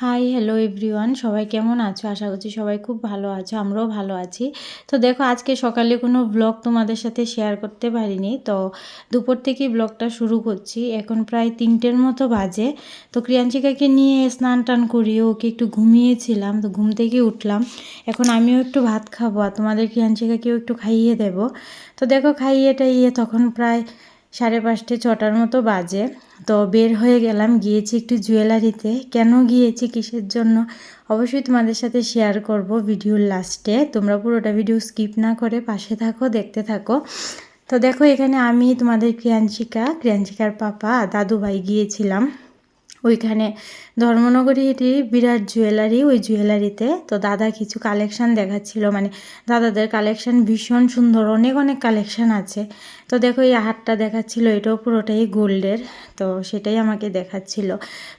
Hi hello everyone সবাই কেমন আছো? আশা করছি সবাই খুব ভালো আছো, আমরাও ভালো আছি। তো দেখো, আজকে সকালে কোনো ব্লগ তোমাদের সাথে শেয়ার করতে পারিনি। তো দুপুর থেকেই ব্লগটা শুরু করছি। এখন প্রায় তিনটের মতো বাজে। তো ক্রিয়াঞ্চিকাকে নিয়ে স্নান টান করিয়ে ওকে একটু ঘুমিয়েছিলাম। তো ঘুম থেকে উঠলাম। এখন আমিও একটু ভাত খাব আর তোমাদের ক্রিয়াঞ্চিকাকেও একটু খাইয়ে দেব। তো দেখো খাইয়ে টাইয়ে তখন প্রায় সাড়ে পাঁচটে ছটার মতো বাজে। তো বের হয়ে গেলাম, গিয়েছি একটু জুয়েলারিতে। কেন গিয়েছি, কিসের জন্য? অবশ্যই তোমাদের সাথে শেয়ার করব ভিডিওর লাস্টে তোমরা পুরোটা ভিডিও স্কিপ না করে পাশে থাকো, দেখতে থাকো। তো দেখো, এখানে আমি তোমাদের ক্রিয়াঞ্চিকা ক্রিয়াঞ্চিকার পাপা দাদু ভাই গিয়েছিলাম। ওইখানে ধর্মনগরী এটি বিরাট জুয়েলারি, ওই জুয়েলারিতে তো দাদা কিছু কালেকশান দেখাচ্ছিল। মানে দাদাদের কালেকশান ভীষণ সুন্দর, অনেক অনেক কালেকশান আছে। তো দেখো এই হারটা দেখাচ্ছিল, এটাও পুরোটাই গোল্ডের, তো সেটাই আমাকে দেখাচ্ছিল।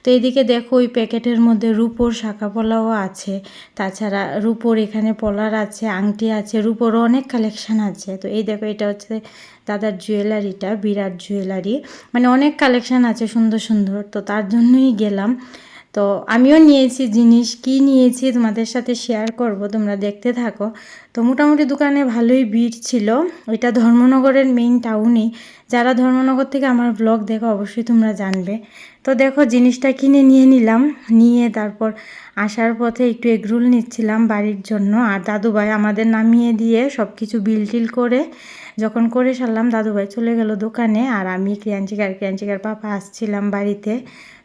তো এইদিকে দেখো ওই প্যাকেটের মধ্যে রুপোর শাখা পলাও আছে, তাছাড়া রুপোর এখানে পলার আছে, আংটি আছে, রুপোরও অনেক কালেকশান আছে। তো এই দেখো এটা হচ্ছে দাদার জুয়েলারিটা, বিরাট জুয়েলারি। মানে অনেক কালেকশান আছে সুন্দর সুন্দর, তো তার জন্যই গেলাম। তো আমিও নিয়েছি জিনিস। কি নিয়েছি তোমাদের সাথে শেয়ার করব, তোমরা দেখতে থাকো। তো মোটামুটি দোকানে ভালোই ভিড় ছিল। এটা ধর্মনগরের মেইন টাউনেই যারা ধর্মনগর থেকে আমার ব্লগ দেখো, অবশ্যই তোমরা জানবে। তো দেখো, জিনিসটা কিনে নিয়ে নিলাম। নিয়ে তারপর আসার পথে একটু এগরোল নিচ্ছিলাম বাড়ির জন্য। আর দাদুভাই আমাদের নামিয়ে দিয়ে সব কিছু বিল টিল করে যখন করে সারলাম, দাদুভাই চলে গেল দোকানে। আর আমি ক্রিয়াঞ্চিকার ক্রিয়াঞ্চিকার পাপা আসছিলাম বাড়িতে।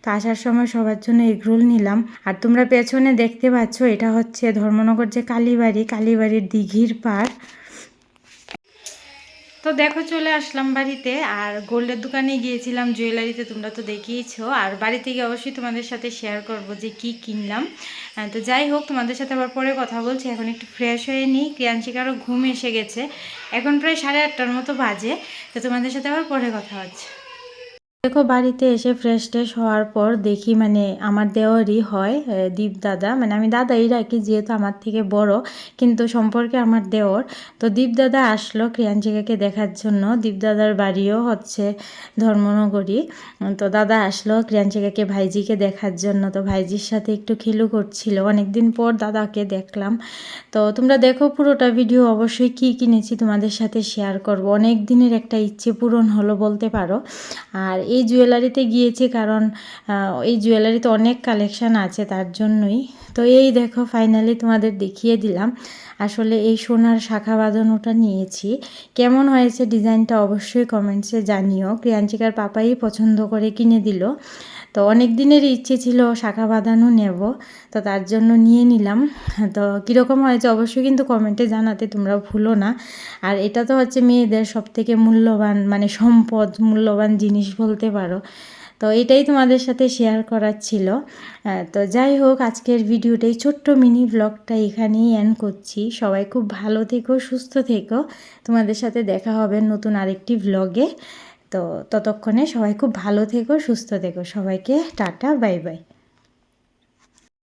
তো আসার সময় সবার জন্য এগরোল নিলাম। আর তোমরা পেছনে দেখতে পাচ্ছ, এটা হচ্ছে ধর্মনগর যে কালীবাড়ি, কালীবাড়ির দিঘির পাড়। তো দেখো চলে আসলাম বাড়িতে, আর গোল্ডের দোকানে গিয়েছিলাম জুয়েলারিতে, তোমরা তো দেখিয়েছো। আর বাড়ি থেকে অবশ্যই তোমাদের সাথে শেয়ার করব যে কি কিনলাম। তো যাই হোক, তোমাদের সাথে আবার পরে কথা বলছি। এখন একটু ফ্রেশ হয়ে নিই। ক্রিয়াঞ্চিকারও ঘুম এসে গেছে। এখন প্রায় সাড়ে আটটার মতো বাজে। তো তোমাদের সাথে আবার পরে কথা হচ্ছে। দেখো, বাড়িতে এসে ফ্রেশ ট্রেশ হওয়ার পর দেখি মানে আমার দেওয়ারই হয় দীপ দাদা। মানে আমি দাদাই রাখি, যেহেতু আমার থেকে বড়, কিন্তু সম্পর্কে আমার দেওর তো দীপ দাদা আসলো ক্রিয়াঞ্চিকাকে দেখার জন্য। দীপ দাদার বাড়িও হচ্ছে ধর্মনগরী। তো দাদা আসলো ক্রিয়াঞ্চিকাকে ভাইজিকে দেখার জন্য। তো ভাইজির সাথে একটু খেলু করছিল। অনেকদিন পর দাদাকে দেখলাম। তো তোমরা দেখো, পুরোটা ভিডিও অবশ্যই কি কিনেছি তোমাদের সাথে শেয়ার করব। অনেক দিনের একটা ইচ্ছে পূরণ হলো বলতে পারো। আর জুয়েলারিতে গিয়েছি কারণ এই জুয়েলারিতে অনেক কালেকশান আছে তার জন্যই। তো এই দেখো ফাইনালি তোমাদের দেখিয়ে দিলাম। আসলে এই সোনার শাখা বাঁধানোটা নিয়েছি। কেমন হয়েছে ডিজাইনটা অবশ্যই কমেন্টসে জানিও। ক্রিয়াঞ্চিকার পাপাই পছন্দ করে কিনে দিল। তো অনেক দিনের ইচ্ছে ছিল শাখা বাঁধানো নেব, তো তার জন্য নিয়ে নিলাম। তো কীরকম হয়েছে অবশ্যই কিন্তু কমেন্টে জানাতে তোমরা ভুলো না। আর এটা তো হচ্ছে মেয়েদের সব থেকে মূল্যবান মানে সম্পদ, মূল্যবান জিনিস বলতে পারো। তো এটাই তোমাদের সাথে শেয়ার করার ছিল। তো যাই হোক, আজকের ভিডিওটাই ছোট্ট মিনি ব্লগটা এখানেই অ্যান করছি। সবাই খুব ভালো থেকো, সুস্থ থেকো। তোমাদের সাথে দেখা হবে নতুন আরেকটি ব্লগে তো ততক্ষণে সবাই খুব ভালো থেকো, সুস্থ থেকো। সবাইকে টাটা বাই বাই